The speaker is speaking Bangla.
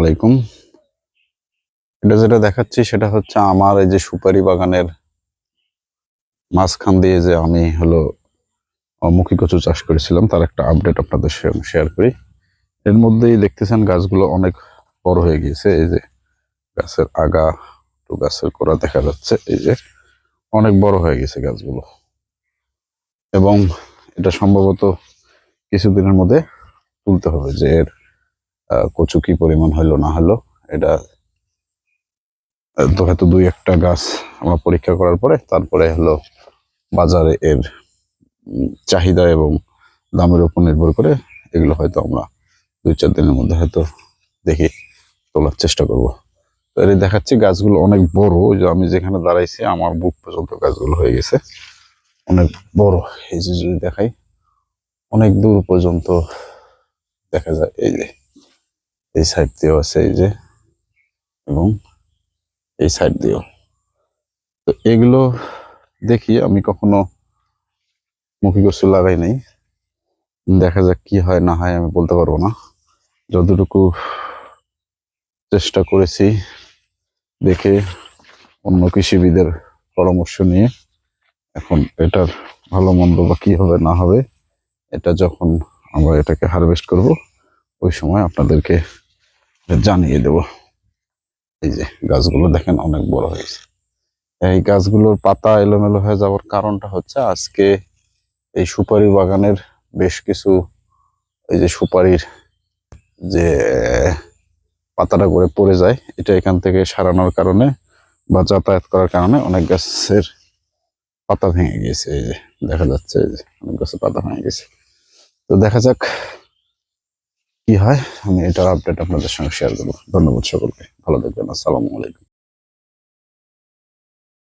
আলাইকুম। এটা যেটা দেখাচ্ছি সেটা হচ্ছে আমার এই যে সুপারি বাগানের মাঝখান দিয়ে যে আমি হলো মুখী কচু চাষ করেছিলাম, তার একটা আপডেট আপনাদের শেয়ার করি। এর মধ্যেই দেখতেছেন গাছগুলো অনেক বড় হয়ে গিয়েছে, এই যে গাছের আগা তো গাছের গোড়া দেখা যাচ্ছে, এই যে অনেক বড় হয়ে গেছে গাছগুলো। এবং এটা সম্ভবত কিছুদিনের মধ্যে তুলতে হবে যে এর কচু কি পরিমাণ হলো, না হলো, এটা তো হয়তো দুই একটা গাছ আমরা পরীক্ষা করার পরে তারপরে হলো বাজারে এর চাহিদা এবং দামের উপর নির্ভর করে এগুলো হয়তো আমরা দুই চার দিনের মধ্যে হয়তো দেখি তোলার চেষ্টা করব। তো এর দেখাচ্ছি, গাছগুলো অনেক বড় যে আমি যেখানে দাঁড়াইছি, আমার বুক পর্যন্ত গাছগুলো হয়ে গেছে। অনেক বড়, এই যে যদি দেখাই। অনেক দূর পর্যন্ত দেখা যায়। এই যে, এই সাইড দিয়েও আছে, এই যে, এবং এই সাইড দিয়েও। তো এগুলো দেখি, আমি কখনো মুখী কচু লাগাই নাই। দেখা যাক কি হয়, না হয় আমি বলতে পারব না। যতটুকু চেষ্টা করেছি দেখে অন্য কৃষিবিদের পরামর্শ নিয়ে, এখন এটার ভালো মন্দ বা কি হবে, না হবে এটা যখন আমরা এটাকে হারভেস্ট করব, ওই সময় আপনাদেরকে জানিয়ে দেব। এই যে গাছগুলো দেখেন অনেক বড় হয়েছে। এই গাছগুলোর পাতা এলোমেলো হয়ে যাওয়ার কারণটা হচ্ছে আজকে এই সুপারি বাগানের বেশ কিছু এই যে সুপারির যে পাতাটা করে পড়ে যায়, এটা এখান থেকে সারানোর কারণে বা যাতায়াত করার কারণে অনেক গাছের পাতা ভেঙে গেছে। এই যে দেখা যাচ্ছে, এই যে অনেক গাছের পাতা ভেঙে গেছে। তো দেখা যাক কি হয়। আমি এটার আপডেট আপনাদের সঙ্গে শেয়ার করব। ধন্যবাদ সকলকে। ভালো থাকবেন। আসসালামু আলাইকুম।